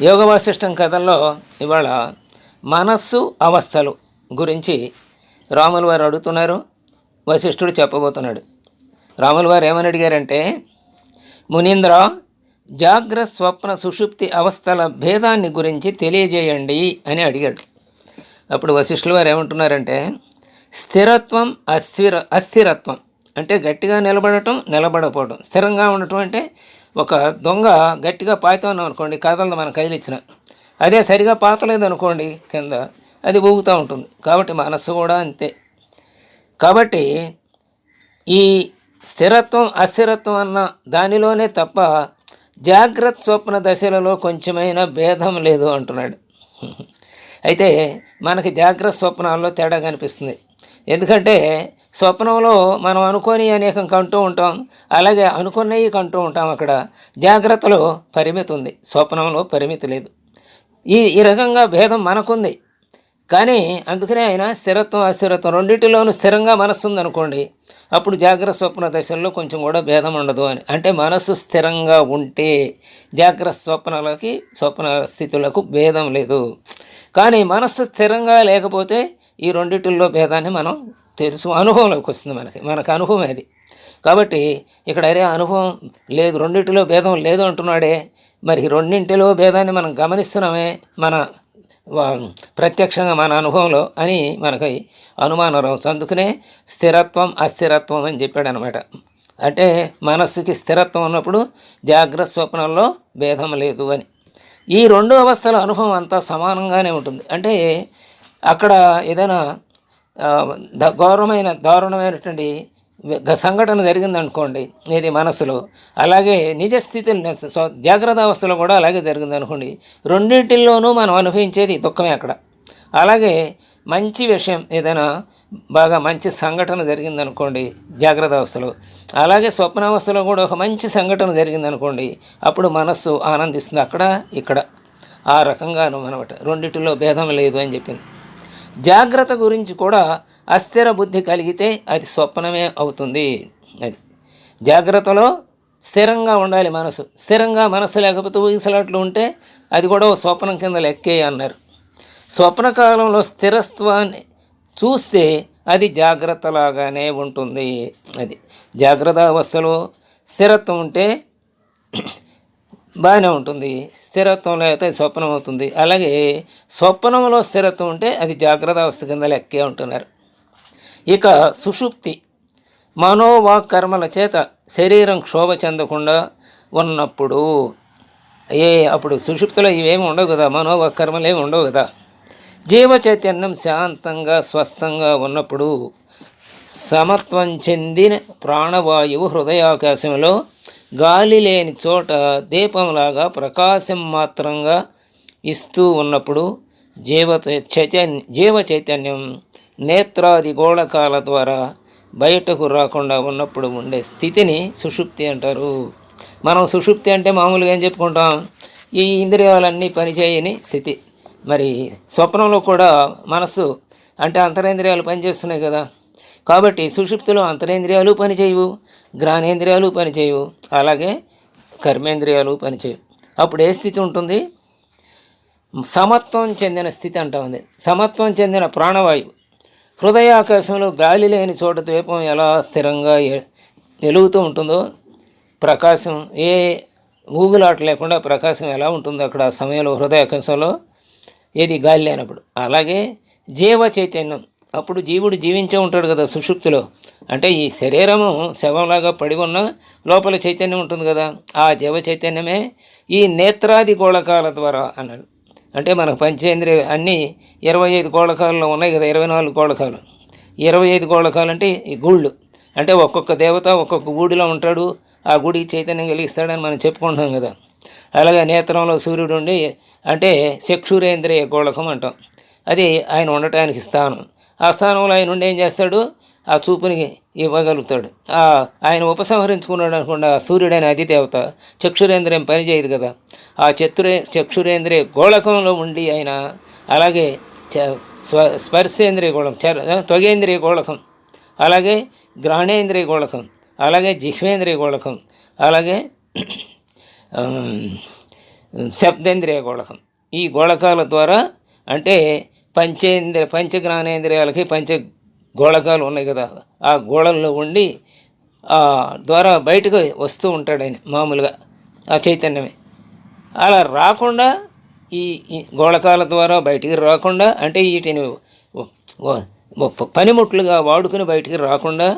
యోగ వాసిష్టం కథల్లో ఇవాళ మనస్సు అవస్థలు గురించి రాముల వారు అడుగుతున్నారు వశిష్ఠుడు చెప్పబోతున్నాడు. రాముల వారు ఏమని అడిగారంటే మునీంద్ర జాగ్ర స్వప్న సుషుప్తి అవస్థల భేదాన్ని గురించి తెలియజేయండి అని అడిగాడు. అప్పుడు వశిష్ఠుల వారు ఏమంటున్నారంటే స్థిరత్వం అస్థిర అస్థిరత్వం అంటే గట్టిగా నిలబడటం నిలబడకపోవడం స్థిరంగా ఉండటం అంటే ఒక దొంగ గట్టిగా పాతున్నాం అనుకోండి కదలదు మనం కదిలించిన అదే సరిగా పాతలేదు అనుకోండి కింద అది ఊగుతూ ఉంటుంది. కాబట్టి మనస్సు కూడా అంతే. కాబట్టి ఈ స్థిరత్వం అస్థిరత్వం అన్న దానిలోనే తప్ప జాగ్రత్త స్వప్న దశలలో కొంచెమైనా భేదం లేదు అంటున్నాడు. అయితే మనకి జాగ్రత్త స్వప్నాల్లో తేడా కనిపిస్తుంది. ఎందుకంటే స్వప్నంలో మనం అనుకోని అనేకం కంటూ ఉంటాం. అలాగే అనుకున్నవి కంటూ ఉంటాం అక్కడ. జాగ్రత్తలో పరిమితి ఉంది. స్వప్నంలో పరిమితి లేదు. ఈ ఈ రకంగా భేదం మనకుంది. కానీ అందుకనే ఆయన స్థిరత్వం అస్థిరత్వం రెండింటిలోనూ స్థిరంగా మనస్సు ఉందనుకోండి అప్పుడు జాగ్రత్త స్వప్న దశల్లో కొంచెం కూడా భేదం ఉండదు అని. అంటే మనస్సు స్థిరంగా ఉంటే జాగ్రత్త స్వప్నాలకి స్వప్న స్థితులకు భేదం లేదు. కానీ మనస్సు స్థిరంగా లేకపోతే ఈ రెండింటిల్లో భేదాన్ని మనం తెలుసు. అనుభవంలోకి వస్తుంది మనకి. మనకు అనుభవం అది. కాబట్టి ఇక్కడ అరే అనుభవం లేదు రెండింటిలో భేదం లేదు అంటున్నాడే. మరి రెండింటిలో భేదాన్ని మనం గమనిస్తున్నామే మన ప్రత్యక్షంగా మన అనుభవంలో అని మనకి అనుమానం రావచ్చు. అందుకనే స్థిరత్వం అస్థిరత్వం అని చెప్పాడు అనమాట అంటే మనస్సుకి స్థిరత్వం ఉన్నప్పుడు జాగ్రత్త స్వప్నంలో భేదం లేదు అని. ఈ రెండు అవస్థల అనుభవం అంతా సమానంగానే ఉంటుంది. అంటే అక్కడ ఏదైనా ఘోరమైన దారుణమైనటువంటి సంఘటన జరిగిందనుకోండి ఇది మనసులో. అలాగే నిజ స్థితిలో జాగ్రత్త అవస్థలో కూడా అలాగే జరిగింది అనుకోండి రెండింటిల్లోనూ మనం అనుభవించేది దుఃఖమే అక్కడ. అలాగే మంచి విషయం ఏదైనా బాగా మంచి సంఘటన జరిగిందనుకోండి జాగ్రత్త అవస్థలో. అలాగే స్వప్నావస్థలో కూడా ఒక మంచి సంఘటన జరిగిందనుకోండి అప్పుడు మనస్సు ఆనందిస్తుంది అక్కడ ఇక్కడ. ఆ రకంగాను అనమాట. రెండిటిలో భేదం లేదు అని చెప్పింది. జాగ్రత్త గురించి కూడా అస్థిర బుద్ధి కలిగితే అది స్వప్నమే అవుతుంది. అది జాగ్రత్తలో స్థిరంగా ఉండాలి మనసు. స్థిరంగా మనసు లేకపోతే ఊగిసలాట్లు ఉంటే అది కూడా స్వప్నం కింద లెక్కే అన్నారు. స్వప్న కాలంలో స్థిరత్వాన్ని చూస్తే అది జాగ్రత్తలాగానే ఉంటుంది. అది జాగ్రత్త అవస్థలో స్థిరత్వం ఉంటే బాగానే ఉంటుంది. స్థిరత్వంలో అయితే స్వప్నం అవుతుంది. అలాగే స్వప్నంలో స్థిరత్వం ఉంటే అది జాగ్రత్త అవస్థ కింద లెక్కే ఉంటున్నారు. ఇక సుషుప్తి. మనోవాక్ కర్మల చేత శరీరం క్షోభ చెందకుండా ఉన్నప్పుడు ఏ అప్పుడు సుషుప్తిలో ఇవేమి ఉండవు కదా? మనోవాక్ కర్మలు ఏమి ఉండవు కదా? జీవ చైతన్యం శాంతంగా స్వస్థంగా ఉన్నప్పుడు సమత్వం చెందిన ప్రాణవాయువు హృదయాకాశంలో గాలి లేని చోట దీపంలాగా ప్రకాశం మాత్రంగా ఇస్తూ ఉన్నప్పుడు జీవ చైతన్య జీవ చైతన్యం నేత్రాది గోళకాల ద్వారా బయటకు రాకుండా ఉన్నప్పుడు ఉండే స్థితిని సుషుప్తి అంటారు. మనం సుషుప్తి అంటే మామూలుగా ఏం చెప్పుకుంటాం? ఈ ఇంద్రియాలన్నీ పనిచేయని స్థితి. మరి స్వప్నంలో కూడా మనస్సు అంటే అంతరేంద్రియాలు పనిచేస్తున్నాయి కదా. కాబట్టి సుషుప్తిలో అంతరేంద్రియాలు పనిచేయవు జ్ఞానేంద్రియాలు పనిచేయవు అలాగే కర్మేంద్రియాలు పనిచేయవు. అప్పుడు ఏ స్థితి ఉంటుంది? సమత్వం చెందిన స్థితి అంటా ఉంది. సమత్వం చెందిన ప్రాణవాయువు. హృదయాకాశంలో గాలి లేని చోట ద్వీపం ఎలా స్థిరంగా వెలుగుతూ ఉంటుందో ప్రకాశం ఏ ఊగులాట లేకుండా ప్రకాశం ఎలా ఉంటుందో అక్కడ ఆ సమయంలో హృదయాకాశంలో ఏది గాలి లేనప్పుడు. అలాగే జీవ చైతన్యం. అప్పుడు జీవుడు జీవించే ఉంటాడు కదా సుషుప్తిలో. అంటే ఈ శరీరము శవంలాగా పడి ఉన్న లోపల చైతన్యం ఉంటుంది కదా. ఆ జీవ చైతన్యమే ఈ నేత్రాది గోళకాల ద్వారా అన్నాడు. అంటే మనకు పంచేంద్రియ అన్నీ ఇరవై ఐదు గోళకాలలో ఉన్నాయి కదా ఇరవై నాలుగు గోళకాలు. ఇరవై ఐదు గోళకాలు అంటే ఈ గూళ్ళు. అంటే ఒక్కొక్క దేవత ఒక్కొక్క గూడిలో ఉంటాడు ఆ గుడికి చైతన్యం కలిగిస్తాడని మనం చెప్పుకుంటున్నాం కదా. అలాగే నేత్రంలో సూర్యుడు ఉండి అంటే చక్షురేంద్రియ గోళకం అంటాం. అది ఆయన ఉండటానికి స్థానం. ఆ స్థానంలో ఆయన ఉండి ఏం చేస్తాడు? ఆ చూపుని ఇవ్వగలుగుతాడు. ఆ ఆయన ఉపసంహరించుకున్నాడు అనుకోండి ఆ సూర్యుడైన అధిదేవత చక్షురేంద్రియం పనిచేయదు కదా. ఆ చతురే చక్షురేంద్రియ గోళకంలో ఉండి ఆయన అలాగే చ స్వ స్పర్శేంద్రియ గోళకం చర త్వగేంద్రియ గోళకం అలాగే గ్రహణేంద్రియ గోళకం అలాగే జిహ్వేంద్రియ గోళకం అలాగే శబ్దేంద్రియ గోళకం. ఈ గోళకాల ద్వారా అంటే పంచేంద్ర పంచ జ్ఞానేంద్రియాలకి పంచ గోళకాలు ఉన్నాయి కదా. ఆ గోళంలో ఉండి ఆ ద్వారా బయటకు వస్తూ ఉంటాడు ఆయన మామూలుగా ఆ చైతన్యమే. అలా రాకుండా ఈ గోళకాల ద్వారా బయటికి రాకుండా అంటే వీటిని పనిముట్లుగా వాడుకుని బయటికి రాకుండా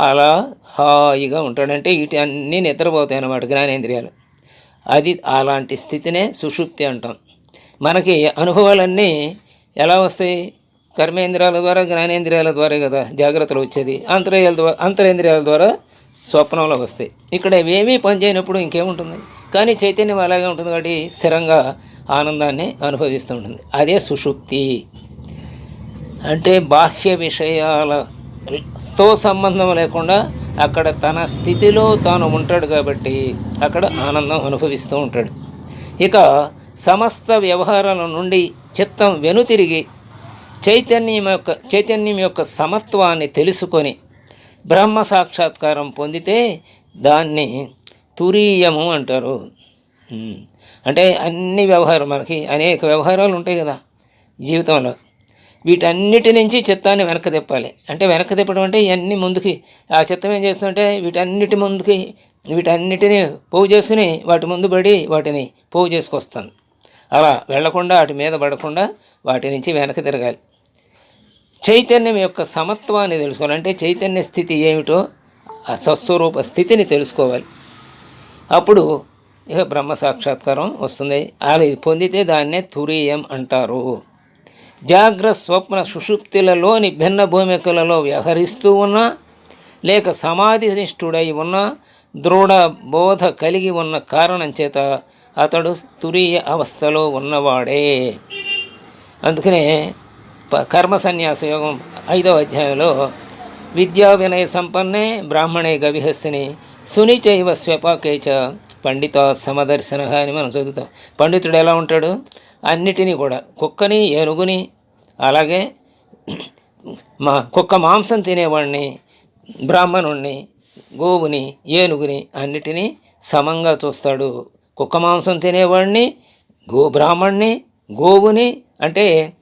అలా హాయిగా ఉంటాడంటే వీటి అన్నీ నిద్రపోతాయి అన్నమాట జ్ఞానేంద్రియాలు. అది అలాంటి స్థితినే సుషుప్తి అంటాం. మనకి అనుభవాలన్నీ ఎలా వస్తాయి? కర్మేంద్రియాల ద్వారా జ్ఞానేంద్రియాల ద్వారా కదా జాగ్రత్తలు వచ్చేది. అంతరేయాల ద్వారా అంతరేంద్రియాల ద్వారా స్వప్నంలో వస్తాయి. ఇక్కడ ఇవేమీ పనిచేయనప్పుడు ఇంకేముంటుంది? కానీ చైతన్యం అలాగే ఉంటుంది కాబట్టి స్థిరంగా ఆనందాన్ని అనుభవిస్తూ ఉంటుంది. అదే సుషుప్తి. అంటే బాహ్య విషయాలతో సంబంధం లేకుండా అక్కడ తన స్థితిలో తాను ఉంటాడు కాబట్టి అక్కడ ఆనందం అనుభవిస్తూ ఉంటాడు. ఇక సమస్త వ్యవహారాల నుండి చిత్తం వెనుతిరిగి చైతన్యం యొక్క చైతన్యం యొక్క సమత్వాన్ని తెలుసుకొని బ్రహ్మ సాక్షాత్కారం పొందితే దాన్ని తురీయము అంటారు. అంటే అన్ని వ్యవహారం మనకి అనేక వ్యవహారాలు ఉంటాయి కదా జీవితంలో. వీటన్నిటి నుంచి చిత్తాన్ని వెనక తిప్పాలి. అంటే వెనక తిప్పడం అంటే ఇవన్నీ ముందుకి ఆ చిత్తం ఏం చేస్తుందంటే వీటన్నిటి ముందుకి వీటన్నిటిని పోగు చేసుకుని వాటి ముందు పడి వాటిని పోగు చేసుకొస్తాను అలా వెళ్ళకుండా వాటి మీద పడకుండా వాటి నుంచి వెనక్కి తిరగాలి. చైతన్యం యొక్క సమత్వాన్ని తెలుసుకోవాలి. అంటే చైతన్య స్థితి ఏమిటో ఆ స్వస్వరూప స్థితిని తెలుసుకోవాలి. అప్పుడు ఇక బ్రహ్మ సాక్షాత్కారం వస్తుంది. అలా ఇది పొందితే దాన్నే తురీయం అంటారు. జాగ్ర స్వప్న సుషుప్తులలోని భిన్న భూమికలలో వ్యవహరిస్తూ ఉన్నా లేక సమాధి నిష్ఠుడై ఉన్న దృఢ బోధ కలిగి ఉన్న కారణం చేత అతడు తురీయ అవస్థలో ఉన్నవాడే. అందుకనే ప- కర్మ సన్యాస యోగం ఐదవ అధ్యాయంలో విద్యా వినయ సంపన్నే బ్రాహ్మణే గవిహస్తిని సునిచైవ స్వపాకేచ పండిత సమదర్శన అని మనం చదువుతాం. పండితుడు ఎలా ఉంటాడు? అన్నిటినీ కూడా కుక్కని ఏనుగుని అలాగే మా కుక్క మాంసం తినేవాడిని బ్రాహ్మణుణ్ణి గోవుని ఏనుగుని అన్నిటినీ సమంగా చూస్తాడు. కుక్క మాంసం తినేవాడిని గో బ్రాహ్మణ్ణి గోవుని అంటే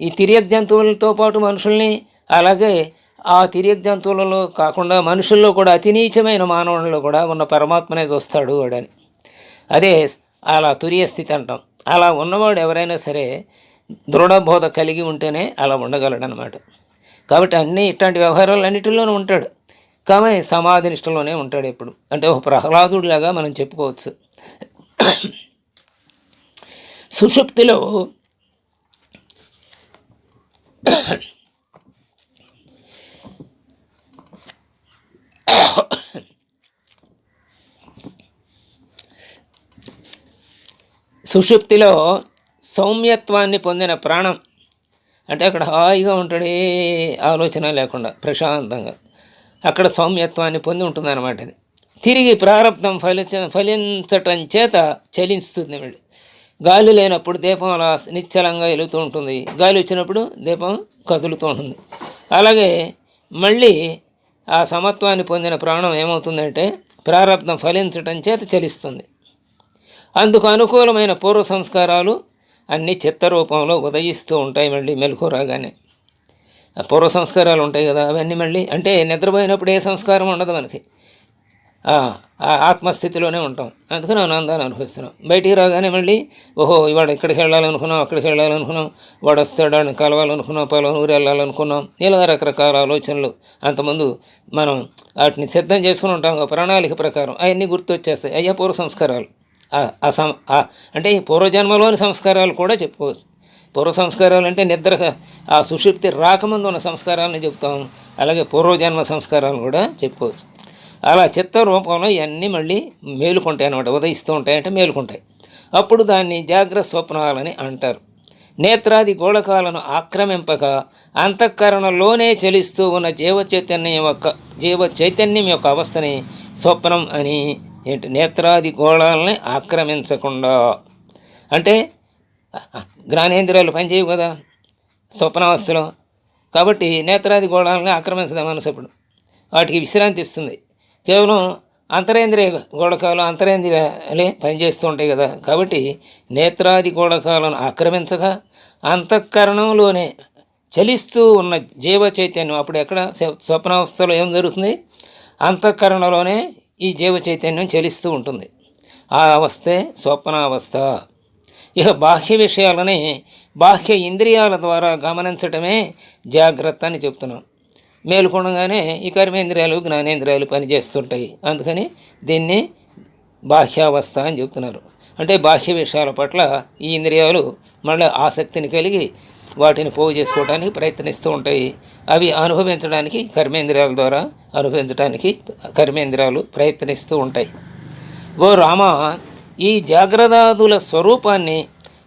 ఈ తిరియక్ జంతువులతో పాటు మనుషుల్ని అలాగే ఆ తిరియక్ జంతువులలో కాకుండా మనుషుల్లో కూడా అతి నీచమైన మానవుల్లో కూడా ఉన్న పరమాత్మనే చూస్తాడు వాడని. అదే అలా తురియ స్థితి అంటాం. అలా ఉన్నవాడు ఎవరైనా సరే దృఢబోధ కలిగి ఉంటేనే అలా ఉండగలడనమాట కాబట్టి అన్ని ఇట్లాంటి వ్యవహారాలు అన్నిటిలోనూ ఉంటాడు. కానీ సమాధి నిష్టలోనే ఉంటాడు ఎప్పుడు. అంటే ఒక ప్రహ్లాదుడిలాగా మనం చెప్పుకోవచ్చు. సుషుప్తిలో సుషుప్తిలో సౌమ్యత్వాన్ని పొందిన ప్రాణం. అంటే అక్కడ హాయిగా ఉంటాడే ఆలోచన లేకుండా ప్రశాంతంగా. అక్కడ సౌమ్యత్వాన్ని పొంది ఉంటుందన్నమాట ఇది. తిరిగి ప్రారంభం ఫలించ ఫలించటం చేత చలిస్తుంది వీళ్ళు. గాలి లేనప్పుడు దీపం అలా నిశ్చలంగా వెలుగుతూ ఉంటుంది. గాలి వచ్చినప్పుడు దీపం కదులుతూ ఉంటుంది. అలాగే మళ్ళీ ఆ సమత్వాన్ని పొందిన ప్రాణం ఏమవుతుందంటే ప్రారంధం ఫలించటం చేత చలిస్తుంది. అందుకు అనుకూలమైన పూర్వ సంస్కారాలు అన్ని చిత్తరూపంలో ఉదయిస్తూ ఉంటాయి మళ్ళీ మెలకు రాగానే. ఆ పూర్వ సంస్కారాలు ఉంటాయి కదా అవన్నీ మళ్ళీ అంటే నిద్రపోయినప్పుడు ఏ సంస్కారం ఉండదు మనకి. ఆత్మస్థితిలోనే ఉంటాం. అందుకని ఆనందాన్ని అనుభవిస్తున్నాం. బయటికి రాగానే మళ్ళీ ఓహో ఇవాడు ఇక్కడికి వెళ్ళాలనుకున్నాం అక్కడికి వెళ్ళాలనుకున్నాం వాడు వస్తాడు వాడిని కలవాలనుకున్నాం పలానా ఊరు వెళ్ళాలనుకున్నాం ఇలా రకరకాల ఆలోచనలు. అంతకుముందు మనం వాటిని సిద్ధం చేసుకుని ఉంటాం ప్రణాళిక ప్రకారం. అవన్నీ గుర్తొచ్చేస్తాయి. అయ్యా పూర్వ సంస్కారాలు. ఆ- సం అంటే ఈ పూర్వజన్మలోని సంస్కారాలు కూడా చెప్పుకోవచ్చు. పూర్వ సంస్కారాలు అంటే నిద్ర ఆ సుషుప్తి రాకముందు ఉన్న సంస్కారాలను చెప్తాం. అలాగే పూర్వజన్మ సంస్కారాలు కూడా చెప్పుకోవచ్చు. అలా చిత్త రూపంలో ఇవన్నీ మళ్ళీ మేలుకుంటాయి అనమాట ఉదయిస్తూ ఉంటాయి అంటే మేలుకుంటాయి. అప్పుడు దాన్ని జాగ్రత్త స్వప్నాలని అంటారు. నేత్రాది గోళకాలను ఆక్రమింపక అంతఃకరణలోనే చలిస్తూ ఉన్న జీవ చైతన్యం యొక్క జీవ చైతన్యం యొక్క అవస్థని స్వప్నం అని ఏంటి నేత్రాది గోళాలని ఆక్రమించకుండా. అంటే జ్ఞానేంద్రియాలు పనిచేయవు కదా స్వప్నావస్థలో. కాబట్టి నేత్రాది గోళాలని ఆక్రమించదా మనసు అప్పుడు వాటికి విశ్రాంతి ఇస్తుంది. కేవలం అంతరేంద్రియ గోళకాలు అంతరేంద్రియాలే పనిచేస్తూ ఉంటాయి కదా. కాబట్టి నేత్రాది గోళకాలను ఆక్రమించగా అంతఃకరణంలోనే చలిస్తూ ఉన్న జీవ చైతన్యం అప్పుడు ఎక్కడ స్వ- స్వప్నావస్థలో ఏం జరుగుతుంది? అంతఃకరణలోనే ఈ జీవ చైతన్యం చలిస్తూ ఉంటుంది. ఆ అవస్థే స్వప్నావస్థ. ఇక బాహ్య విషయాలని బాహ్య ఇంద్రియాల ద్వారా గమనించటమే జాగ్రత్త అని చెప్తున్నాం. మేలుకొనగానే ఈ కర్మేంద్రియాలు జ్ఞానేంద్రియాలు పనిచేస్తుంటాయి అందుకని దీన్ని బాహ్యావస్థ అని చెప్తున్నారు అంటే బాహ్య విషయాల పట్ల ఈ ఇంద్రియాలు మళ్ళీ ఆసక్తిని కలిగి వాటిని పోగు చేసుకోవడానికి ప్రయత్నిస్తూ ఉంటాయి. అవి అనుభవించడానికి కర్మేంద్రియాల ద్వారా అనుభవించడానికి కర్మేంద్రియాలు ప్రయత్నిస్తూ ఉంటాయి. ఓ రామ ఈ జాగ్రత్తాదుల స్వరూపాన్ని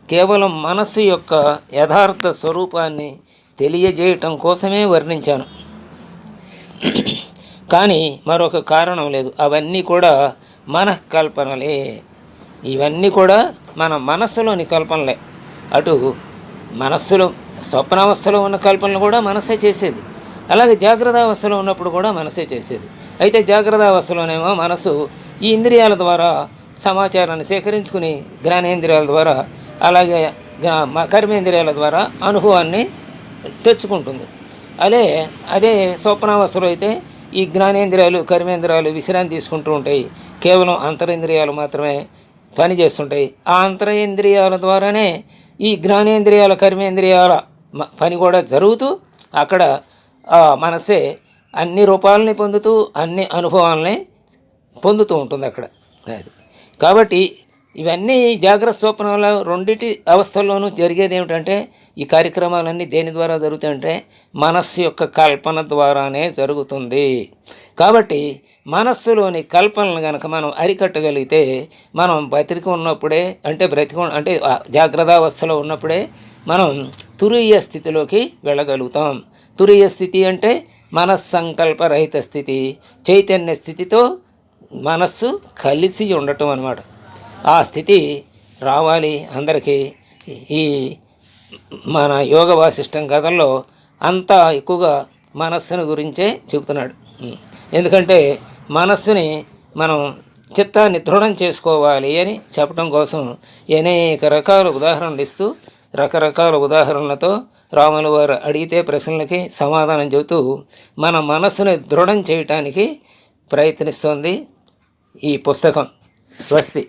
కేవలం మనస్సు యొక్క యథార్థ స్వరూపాన్ని తెలియజేయటం కోసమే వర్ణించాను. కానీ మరొక కారణం లేదు. అవన్నీ కూడా మనఃకల్పనలే. ఇవన్నీ కూడా మన మనస్సులోని కల్పనలే. అటు మనస్సులో స్వప్నావస్థలో ఉన్న కల్పనలు కూడా మనసే చేసేది. అలాగే జాగ్రత్త అవస్థలో ఉన్నప్పుడు కూడా మనసే చేసేది. అయితే జాగ్రత్త అవస్థలోనేమో మనసు ఈ ఇంద్రియాల ద్వారా సమాచారాన్ని సేకరించుకుని జ్ఞానేంద్రియాల ద్వారా అలాగే జ్ఞా- మ- కర్మేంద్రియాల ద్వారా అనుభవాన్ని తెచ్చుకుంటుంది. అదే అదే స్వప్నావస్థలో అయితే ఈ జ్ఞానేంద్రియాలు కర్మేంద్రియాలు విశ్రాంతి తీసుకుంటూ ఉంటాయి. కేవలం అంతరేంద్రియాలు మాత్రమే పని చేస్తుంటాయి. ఆ అంతరేంద్రియాల ద్వారానే ఈ జ్ఞానేంద్రియాల కర్మేంద్రియాల పని కూడా జరుగుతూ అక్కడ మనసే అన్ని రూపాలని పొందుతూ అన్ని అనుభవాలని పొందుతూ ఉంటుంది అక్కడ. అది. కాబట్టి ఇవన్నీ జాగ్రత్త స్వప్నంలో రెండింటి అవస్థల్లోనూ జరిగేది ఏమిటంటే ఈ కార్యక్రమాలన్నీ దేని ద్వారా జరుగుతాయంటే మనస్సు యొక్క కల్పన ద్వారానే జరుగుతుంది. కాబట్టి మనస్సులోని కల్పనలు కనుక మనం అరికట్టగలిగితే మనం బ్రతికి ఉన్నప్పుడే అంటే బ్రతికి అంటే జాగ్రత్త అవస్థలో ఉన్నప్పుడే మనం తురీయ స్థితిలోకి వెళ్ళగలుగుతాం. తురీయ స్థితి అంటే మనస్సంకల్ప రహిత స్థితి చైతన్య స్థితితో మనస్సు కలిసి ఉండటం అన్నమాట. ఆ స్థితి రావాలి అందరికీ ఈ మన యోగ వాసిష్టం కథల్లో అంతా ఎక్కువగా మనస్సును గురించే చెబుతున్నాడు. ఎందుకంటే మనస్సుని మనం చిత్తాన్ని దృఢం చేసుకోవాలి అని చెప్పడం కోసం అనేక రకాల ఉదాహరణలు ఇస్తూ రకరకాల ఉదాహరణలతో రాముల వారు అడిగితే ప్రశ్నలకి సమాధానం చెబుతూ మన మనస్సుని దృఢం చేయటానికి ప్రయత్నిస్తోంది ఈ పుస్తకం. స్వస్తి.